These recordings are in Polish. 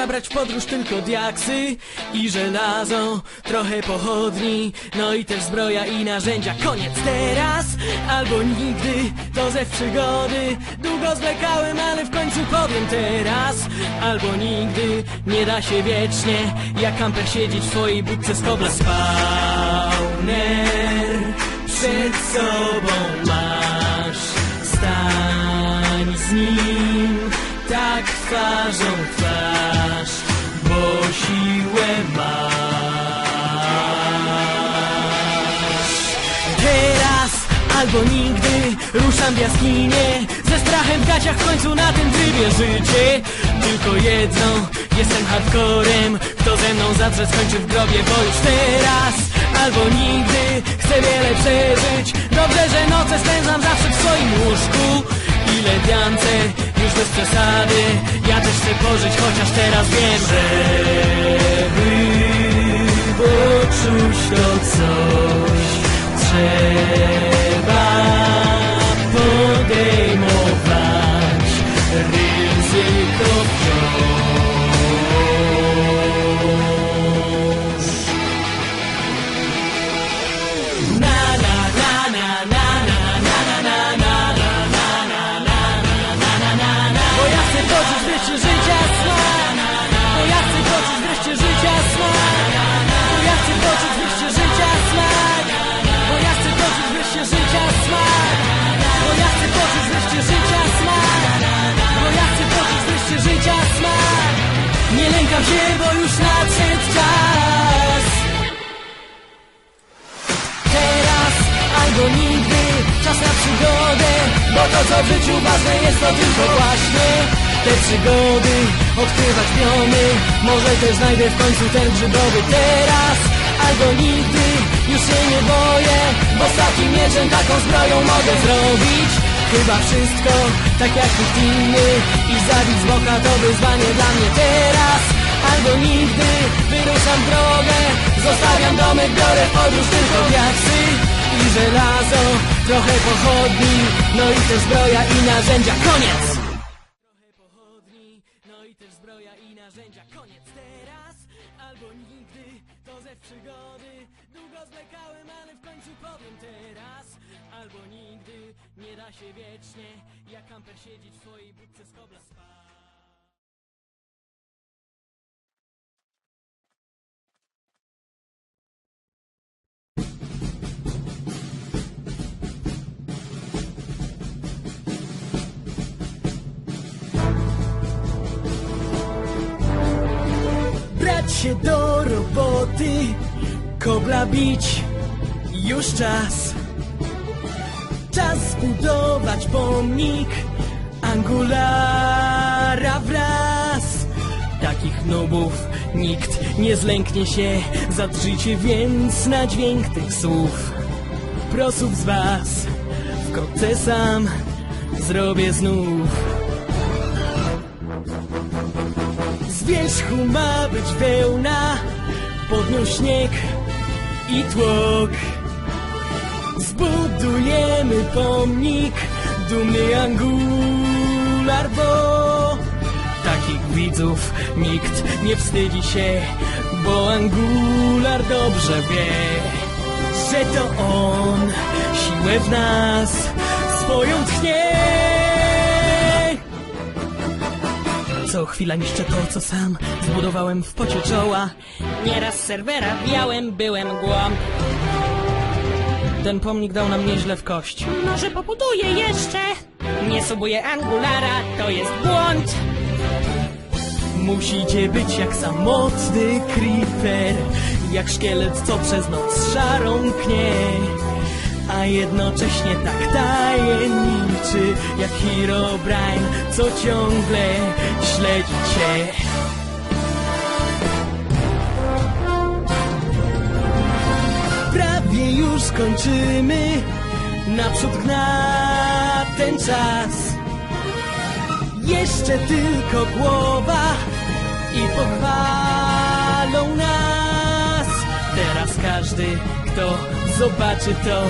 zabrać w podróż tylko diaksy i żelazo, trochę pochodni, no i też zbroja i narzędzia. Koniec teraz albo nigdy, to ze przygody. Długo zwlekałem, ale w końcu powiem teraz albo nigdy. Nie da się wiecznie, jak kamper siedzieć w twojej budce z kobla. Spawner przed sobą masz, stań z nim twarzą twarz, bo siłę masz. Teraz albo nigdy ruszam w jaskinię Ze strachem w gaciach w końcu na tym trybie życie. Tylko jedno, jestem hardcorem Kto ze mną zadrze skończy w grobie, bo już teraz Albo nigdy, chcę wiele przeżyć. Dobrze, że noce spędzam zawsze w swoim łóżku I lepiance, już bez przesady. Ja też chcę pożyć, chociaż teraz wiem, żeby poczuć to coś Trzeba życiu ważne jest to tylko właśnie Te przygody Odkrywać biomy Może też znajdę w końcu ten grzybowy Teraz. Albo nigdy Już się nie boję Bo z takim mieczem taką zbroją mogę zrobić Chyba wszystko tak jak nikt inny I zabić z boka to wyzwanie dla mnie teraz. Albo nigdy wyruszam drogę Zostawiam domek, biorę podróż tylko diaksy I żelazo, trochę pochodni No i też zbroja i narzędzia, koniec! Trochę pochodni, no i też zbroja i narzędzia, koniec teraz Albo nigdy, to ze przygody Długo zwlekałem, ale w końcu powiem teraz Albo nigdy, nie da się wiecznie Jak kamper siedzieć w swojej budce z kobla spać się do roboty, kobla bić, już czas. Czas zbudować pomnik Angulara wraz. Takich nubów nikt nie zlęknie się, zadrżycie więc na dźwięk tych słów. Prosów z was wkrótce sam zrobię znów. Wierzchu ma być wełna, pod nią śnieg i tłok. Zbudujemy pomnik, dumny angular, bo takich widzów nikt nie wstydzi się, bo angular dobrze wie, że to on siłę w nas swoją tchnie. Co chwila niszczę to, co sam zbudowałem w pocie czoła. Nieraz serwera wiałem, byłem głąb. Ten pomnik dał nam nieźle w kość. Może pobuduję jeszcze? Nie subuję Angulara, to jest błąd. Musicie być jak samotny creeper, jak szkielet, co przez noc szarą knie. A jednocześnie tak tajemniczy, jak Herobrine, co ciągle śledzi cię. Prawie już skończymy, naprzód gna ten czas. Jeszcze tylko głowa i pochwalą każdy, kto zobaczy to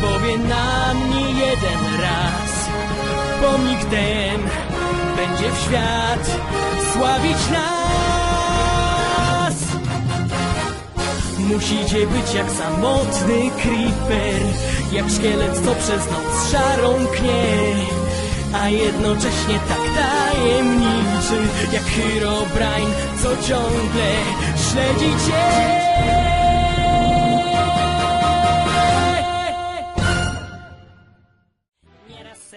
Powie na mnie jeden raz. Pomnik ten będzie w świat sławić nas. Musicie być jak samotny creeper Jak szkielet, co przez noc szarą knie a jednocześnie tak tajemniczy, jak Herobrine, co ciągle śledzi cię.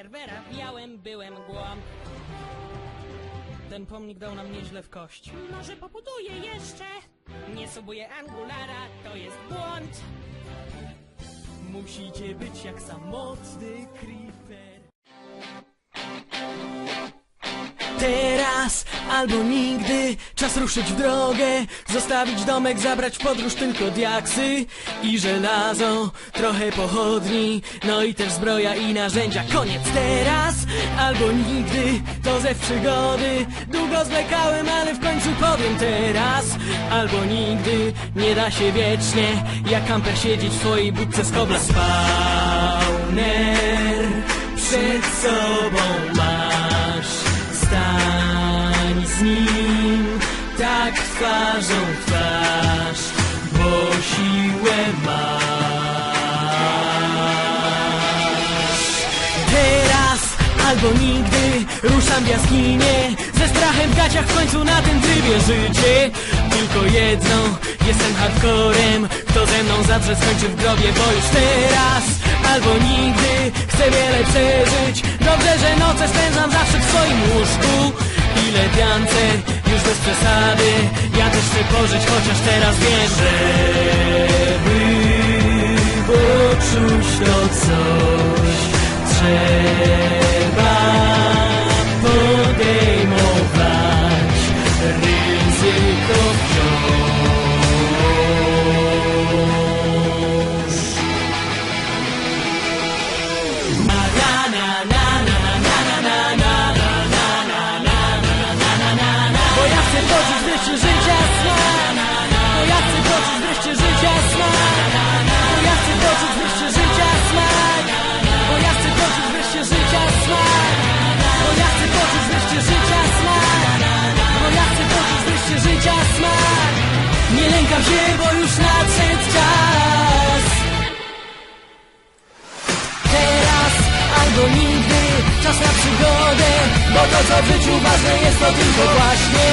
Nieraz serwera miałem, byłem głąb. Ten pomnik dał nam nieźle w kość Może pobuduję jeszcze? Nie subuję Angulara, to jest błąd. Musicie być jak samotny creeper Teraz albo nigdy Czas ruszyć w drogę Zostawić domek, zabrać w podróż tylko diaksy I żelazo, trochę pochodni No i też zbroja i narzędzia. Koniec teraz. Albo nigdy To ze przygody. Długo zwlekałem, ale w końcu powiem teraz. Albo nigdy Nie da się wiecznie Jak kamper siedzieć w swojej budce z kobla. Spawner Przed sobą twarzą twarz Bo siłę masz. Teraz albo nigdy ruszam w jaskinie Ze strachem w gaciach w końcu na tym trybie życie. Tylko jedno, jestem hardcorem Kto ze mną zadrze skończy w grobie Bo już teraz albo nigdy Chcę wiele przeżyć. Dobrze, że noce spędzam zawsze w swoim łóżku. Ile piance, już Pożyć, chociaż teraz wiem Żeby poczuć to coś Trzeba życiu ważne jest to tylko właśnie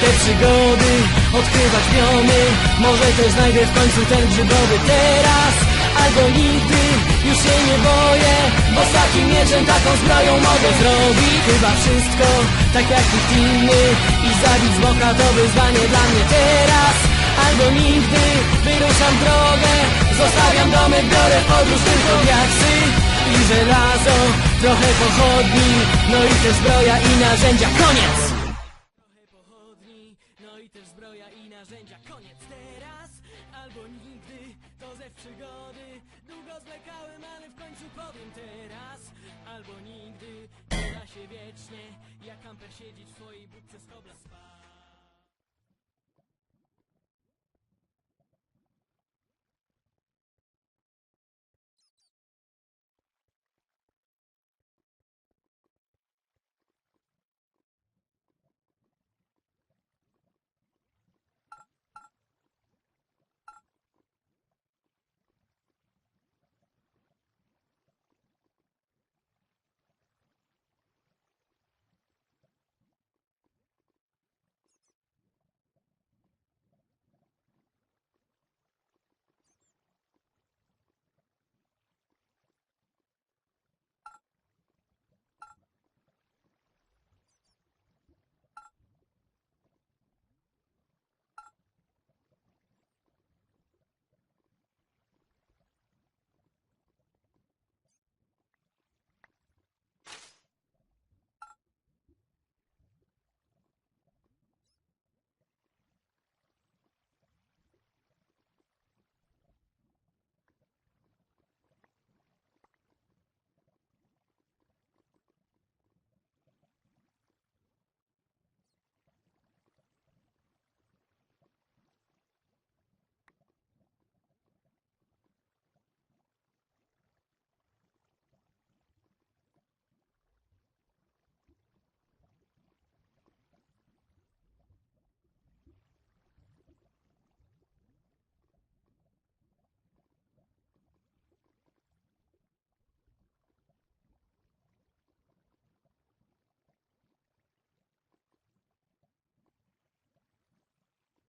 Te przygody. Odkrywać biomy Może też znajdę w końcu ten grzybowy Teraz. Albo nigdy Już się nie boję Bo z takim mieczem taką zbroją mogę zrobić. Chyba wszystko tak jak nikt inny I zabić z boka to wyzwanie dla mnie teraz. Albo nigdy wyruszam drogę Zostawiam domek, biorę podróż tylko diaksy i żelazo, trochę pochodni, no i też zbroja i narzędzia, koniec! Trochę pochodni, no i też zbroja i narzędzia, koniec teraz, albo nigdy, to ze przygody, długo zwlekałem, ale w końcu powiem teraz, albo nigdy, nie da się wiecznie, jak kamper siedzieć w swojej budce z kobla spać.